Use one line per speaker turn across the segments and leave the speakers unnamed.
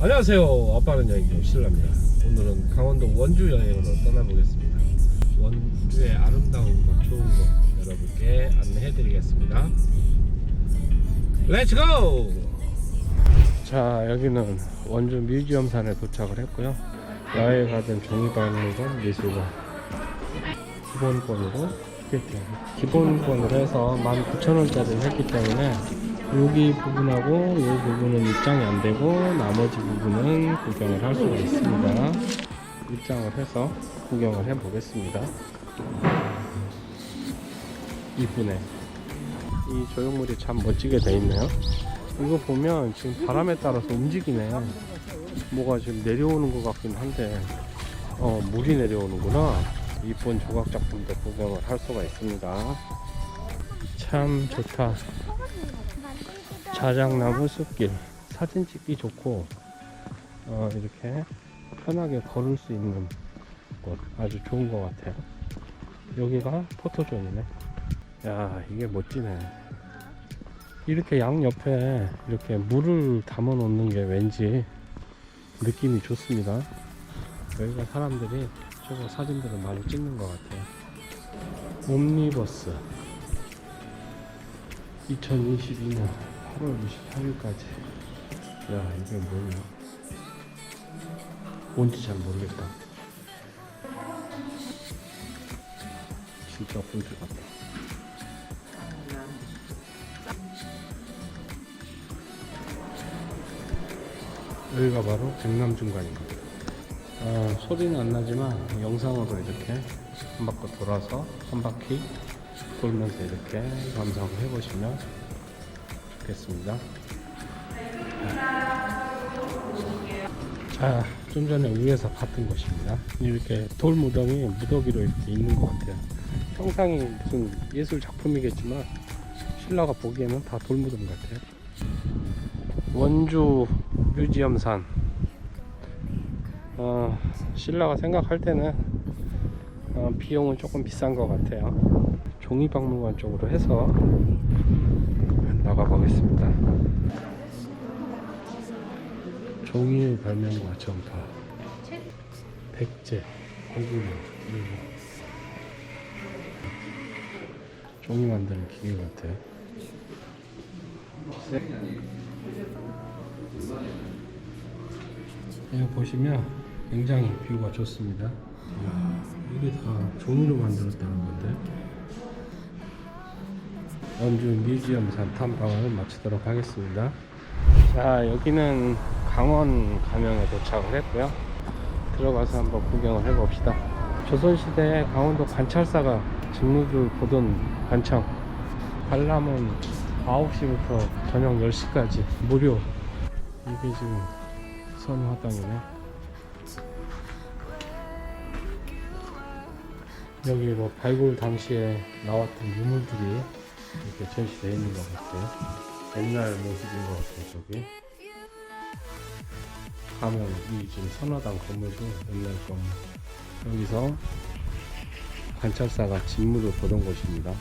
안녕하세요. 아빠는 여행자 신라입니다. 오늘은 강원도 원주 여행으로 떠나보겠습니다. 원주의 아름다운 것, 좋은 것 여러분께 안내해 드리겠습니다. 렛츠 고! 자, 여기는 원주 뮤지엄산에 도착을 했고요. 야외 가든 종이박물관 미술관 기본권으로 티켓팅 기본권을 해서 19,000원짜리를 했기 때문에 여기 부분하고 이 부분은 입장이 안 되고 나머지 부분은 구경을 할 수가 있습니다. 입장을 해서 구경을 해 보겠습니다. 이쁘네. 이 조형물이 참 멋지게 돼 있네요. 이거 보면 지금 바람에 따라서 움직이네. 뭐가 지금 내려오는 것 같긴 한데, 어, 물이 내려오는구나. 이쁜 조각 작품도 구경을 할 수가 있습니다. 참 좋다. 자작나무 숲길 사진 찍기 좋고 어, 이렇게 편하게 걸을 수 있는 곳 아주 좋은 것 같아요. 여기가 포토존이네. 야 이게 멋지네. 이렇게 양 옆에 이렇게 물을 담아 놓는 게 왠지 느낌이 좋습니다. 여기가 사람들이 저거 사진들을 많이 찍는 것 같아요. 옴니버스. 2022년 8월 28일까지. 야 이게 뭐냐. 뭔지 잘 모르겠다. 진짜 본줄 같다 여기가 바로 백남중간인가 아, 소리는 안 나지만 영상으로 이렇게 한 바퀴 돌아서 한 바퀴 돌면서 이렇게 감상을 해보시면 좋겠습니다. 자, 좀 전에 위에서 봤던 곳입니다. 이렇게 돌 무덤이 무더기로 이렇게 있는 것 같아요. 형상이 무슨 예술 작품이겠지만 신라가 보기에는 다 돌 무덤 같아요. 원주 뮤지엄산. 어, 신라가 생각할 때는 어, 비용은 조금 비싼 것 같아요. 종이박물관 쪽으로 해서 나가 보겠습니다. 종이 발명과 전파, 백제, 고구려, 그리고 종이 만드는 기계 같아요. 여기 보시면 굉장히 뷰가 좋습니다. 이야, 이게 다 종이로 만들었다는 건데. 원주 뮤지엄 산 탐방을 마치도록 하겠습니다. 자, 여기는 강원 가명에 도착을 했고요. 들어가서 한번 구경을 해봅시다. 조선시대에 강원도 관찰사가 직무를 보던 관청. 관람은 9시부터 저녁 10시까지 무료. 이게 지금 선화당이네. 여기 뭐 발굴 당시에 나왔던 유물들이 이렇게 전시되어 있는 것 같아요. 옛날 모습인 것 같아요, 저기. 가면 이 지금 선화당 건물도 옛날 건물. 여기서 관찰사가 직무를 보던 곳입니다.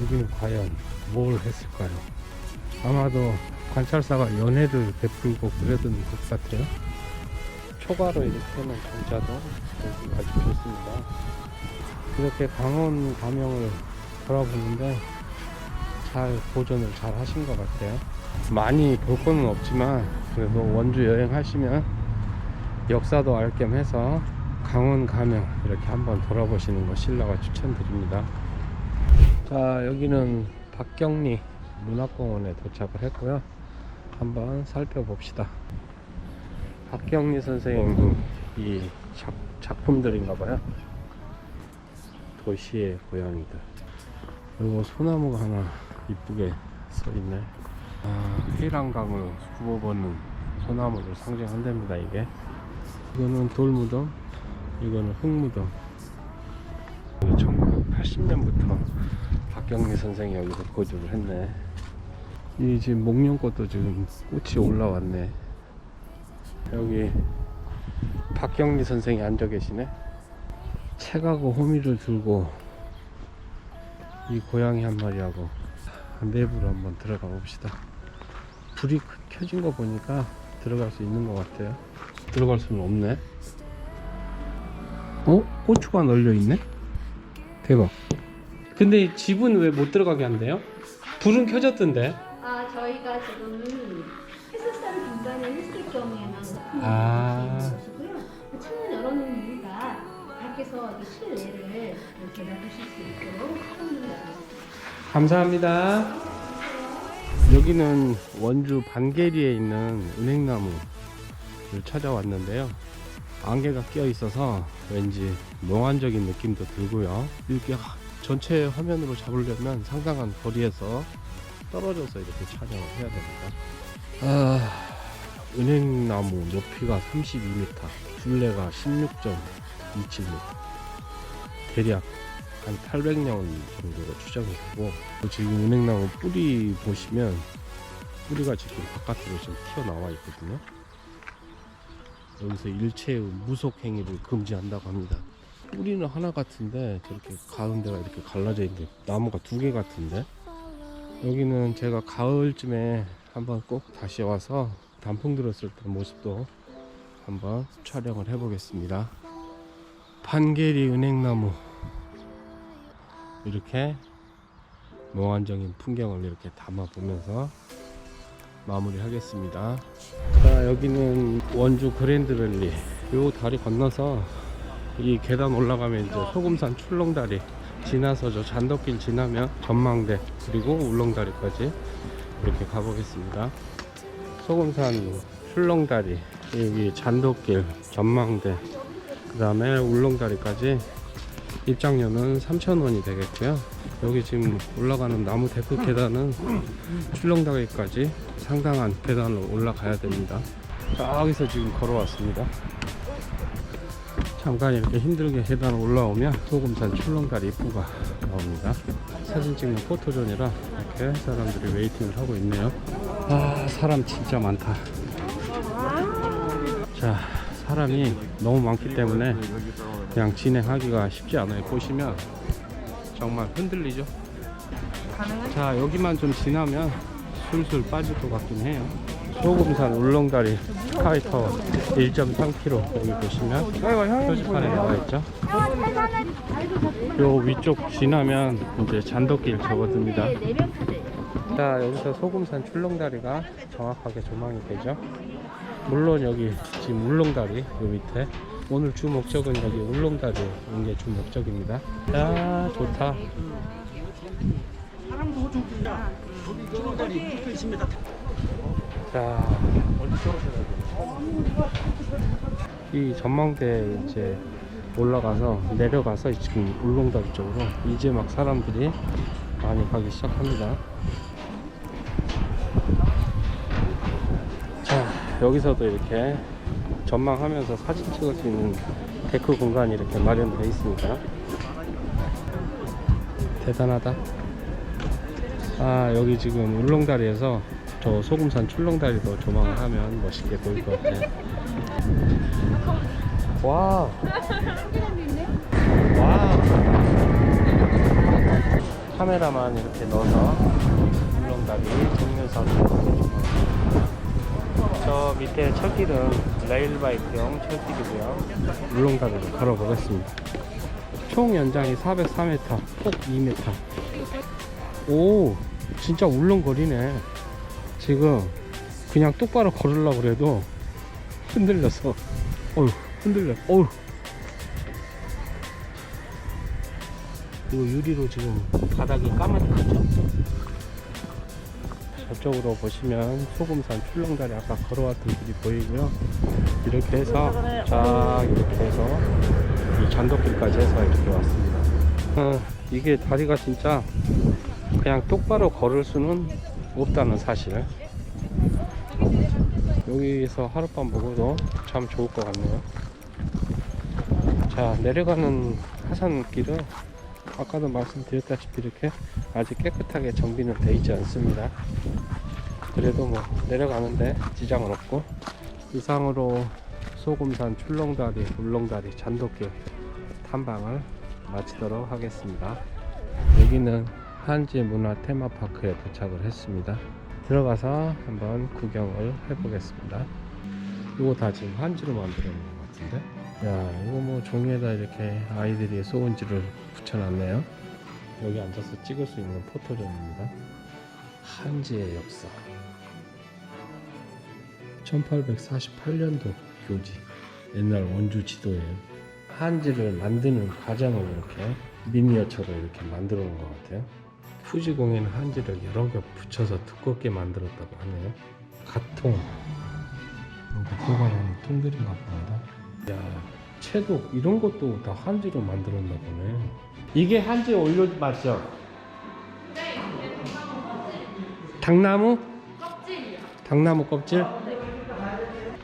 여기는 과연 뭘 했을까요? 아마도 관찰사가 연애를 베풀고 그러던 곳 같아요. 초가로 이렇게 해놓은 정자도 여기 아주 좋습니다. 이렇게 강원 가명을 돌아보는데 잘 보존을 잘 하신 것 같아요. 많이 볼 거는 없지만 그래도 원주 여행하시면 역사도 알 겸 해서 강원 가명 이렇게 한번 돌아보시는 거 신라가 추천드립니다. 자 여기는 박경리 문화공원에 도착을 했고요. 한번 살펴봅시다. 박경리 선생님 이 작, 작품들인가 봐요. 도시의 고양이들. 그리고 소나무가 하나 이쁘게 써 있네. 아, 해랑강을 굽어보는 소나무를 상징한답니다, 이게. 이거는 돌무덤, 이거는 흙무덤. 1980년부터 박경리 선생이 여기서 거주를 했네. 이 지금 목련꽃도 지금 꽃이 올라왔네. 여기 박경리 선생이 앉아 계시네. 책하고 호미를 들고 이 고양이 한 마리하고 내부로 한번 들어가 봅시다. 불이 켜진 거 보니까 들어갈 수 있는 것 같아요. 들어갈 수는 없네. 어? 고추가 널려 있네? 대박. 근데 집은 왜 못 들어가게 한대요? 불은 켜졌던데.
아 저희가 지금 헬스장 중간에 했을 경우에는
아.
창문 열어놓은 이유가 밖에서 이 실내를
감사합니다. 여기는 원주 반계리에 있는 은행나무를 찾아왔는데요. 안개가 끼어 있어서 왠지 몽환적인 느낌도 들고요. 이렇게 하- 전체 화면으로 잡으려면 상당한 거리에서 떨어져서 이렇게 촬영을 해야 됩니다. 아, 은행나무 높이가 32m, 둘레가 16.27m. 대략 한 800년 정도로 추정이 되고 지금 은행나무 뿌리 보시면 뿌리가 지금 바깥으로 지금 튀어나와 있거든요. 여기서 일체의 무속 행위를 금지한다고 합니다. 뿌리는 하나 같은데 저렇게 가운데가 이렇게 갈라져 있는 나무가 두 개 같은데 여기는 제가 가을쯤에 한번 꼭 다시 와서 단풍 들었을 때 모습도 한번 촬영을 해 보겠습니다 판계리 은행나무 이렇게 몽환적인 풍경을 이렇게 담아 보면서 마무리하겠습니다. 자 여기는 원주 그랜드밸리 요 다리 건너서 이 계단 올라가면 이제 소금산 출렁다리 지나서 저 잔덕길 지나면 전망대 그리고 울렁다리까지 이렇게 가보겠습니다. 소금산 출렁다리 여기 잔덕길 전망대 그 다음에 울렁다리까지 입장료는 3,000원이 되겠고요. 여기 지금 올라가는 나무 데크 계단은 출렁다리까지 상당한 계단을 올라가야 됩니다. 저기서 지금 걸어왔습니다. 잠깐 이렇게 힘들게 계단 올라오면 소금산 출렁다리 입구가 나옵니다. 사진 찍는 포토존이라 이렇게 사람들이 웨이팅을 하고 있네요. 아, 사람 진짜 많다. 자, 사람이 너무 많기 때문에 그냥 진행하기가 쉽지 않아요. 보시면 정말 흔들리죠. 자 여기만 좀 지나면 술술 빠질 것 같긴 해요. 소금산 울렁다리 스카이터워 1.3km 여기 보시면 표지판에 나와 있죠. 요 위쪽 지나면 이제 잔덕길 접어듭니다. 자 여기서 소금산 출렁다리가 정확하게 조망이 되죠. 물론 여기 지금 울렁다리 요 밑에 오늘 주 목적은 여기 울렁다리 온 게 주 목적입니다. 야 좋다. 자, 이 전망대 이제 올라가서 내려가서 지금 울릉도리 쪽으로 이제 막 사람들이 많이 가기 시작합니다. 여기서도 이렇게 전망하면서 사진 찍을 수 있는 데크 공간이 이렇게 마련되어 있습니다. 대단하다. 아, 여기 지금 울릉다리에서 저 소금산 출렁다리도 조망을 하면 멋있게 보일 것 같아요. 와. 와. 카메라만 이렇게 넣어서 울릉다리 정면선 저 밑에 철길은 레일바이크용 철길이고요. 울릉다리를 걸어보겠습니다. 총 연장이 403m, 폭 2m. 오, 진짜 울렁거리네. 지금 그냥 똑바로 걸으려고 그래도 흔들려서 어휴 흔들려 어휴 이거 유리로 지금 바닥이 까마득하죠 저쪽으로 보시면 소금산 출렁다리 아까 걸어왔던 길이 보이고요. 이렇게 해서 쫙 이렇게 해서 이 잔덕길까지 해서 이렇게 왔습니다. 어, 이게 다리가 진짜 그냥 똑바로 걸을 수는 없다는 사실. 여기서 하룻밤 묵어도 참 좋을 것 같네요. 자 내려가는 하산길은 아까도 말씀드렸다시피 이렇게 아직 깨끗하게 정비는 되어 있지 않습니다 그래도 뭐 내려가는데 지장은 없고 이상으로 소금산 출렁다리 울렁다리 잔도길 탐방을 마치도록 하겠습니다 여기는 한지 문화 테마파크에 도착을 했습니다 들어가서 한번 구경을 해보겠습니다. 이거 다 지금 한지로 만들어 놓은 것 같은데? 야, 이거 뭐 종이에다 이렇게 아이들이 소원지를 붙여놨네요. 여기 앉아서 찍을 수 있는 포토존입니다. 한지의 역사. 1848년도 교지. 옛날 원주 지도에 한지를 만드는 과정을 이렇게 미니어처로 이렇게 만들어 놓은 것 같아요. fu지공에는 한지를 여러 개 붙여서 두껍게 만들었다고 하네요. 가통. 뭔가 보관하는 통들인가 봅니다. 야, 채독 이런 것도 다 한지로 만들었나 보네. 이게 한지 올려 맞죠? 당나무?
껍질이요.
당나무 껍질?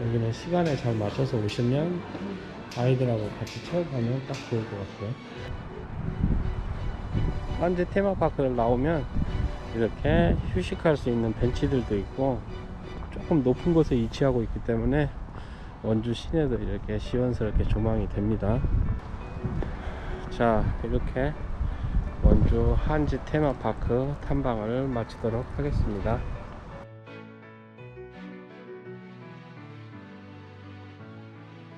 여기는 시간에 잘 맞춰서 오시면 아이들하고 같이 체험하면 딱 좋을 것 같아요. 한지 테마파크를 나오면 이렇게 휴식할 수 있는 벤치들도 있고 조금 높은 곳에 위치하고 있기 때문에 원주 시내도 이렇게 시원스럽게 조망이 됩니다. 자, 이렇게 원주 한지 테마파크 탐방을 마치도록 하겠습니다.